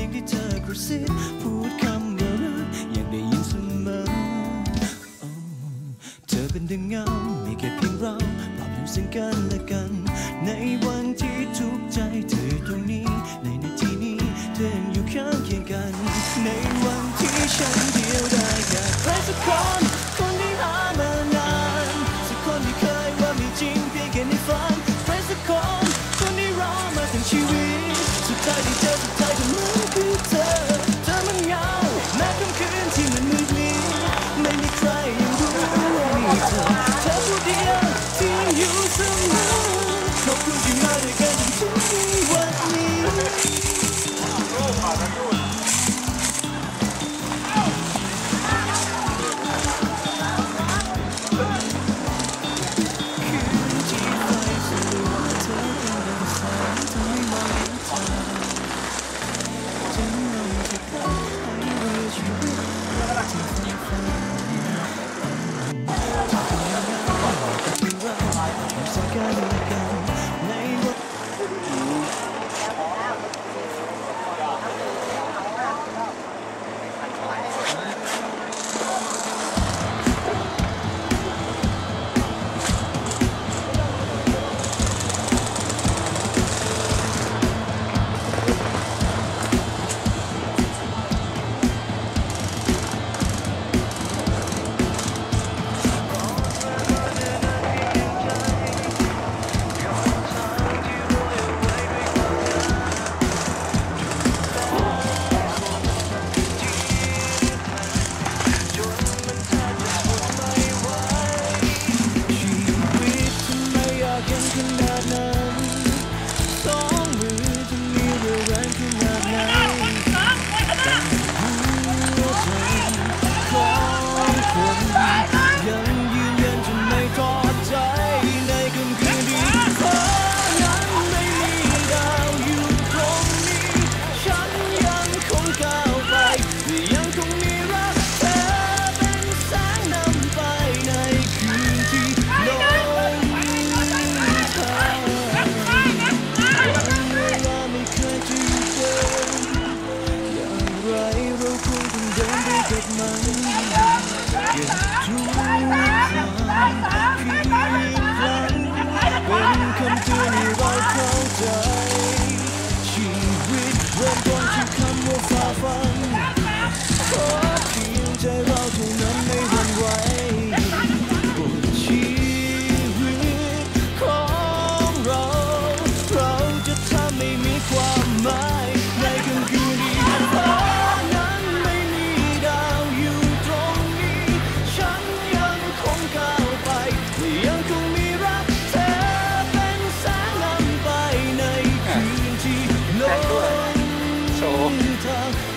ียงที่เธอกระซิบพูดคำว่ารักยังได้ยินเสมอ เธอเป็นดังเงาไม่แค่เพียงเราปรับน้ำเสีงกันและกัน ในวันที่ทุกใจเธอตรงนี้ ในนาทีนี้เธออยู่ข้างเคียงกัน ในวันที่ฉันเดียวได้อยากใครสักคนคนที่หามานานสักคนที่เคยว่ามีจริงเพียงแค่ในฝันใครสักคนคนที่รอมาทั้งชีวิตสุดท้ายที่เจอสุดท้ายก็เมื่ So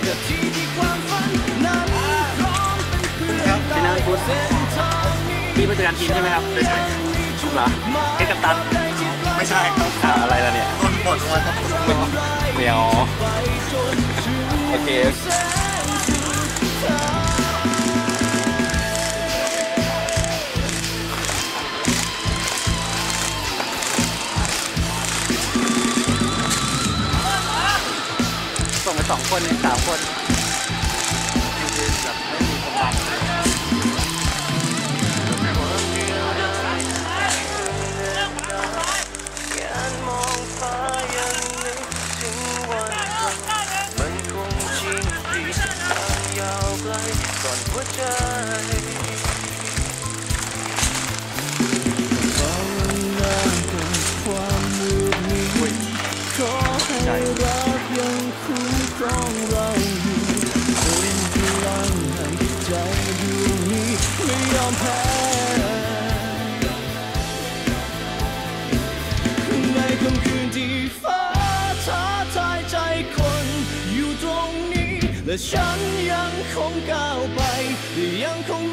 ครับเป็นนักฟุตพี่ผู้จัดการทีมใช่ไหมครับไม่ใช่เหรอเอ็กตันไม่ใช่ครับอะไรล่ะเนี่ยต้นบทวันครับเหนียวโอเค สองคนหรือสามคน ที่ฟ้าท้าทายใจคนอยู่ตรงนี้ และฉันยังคงก้าวไป ยังคง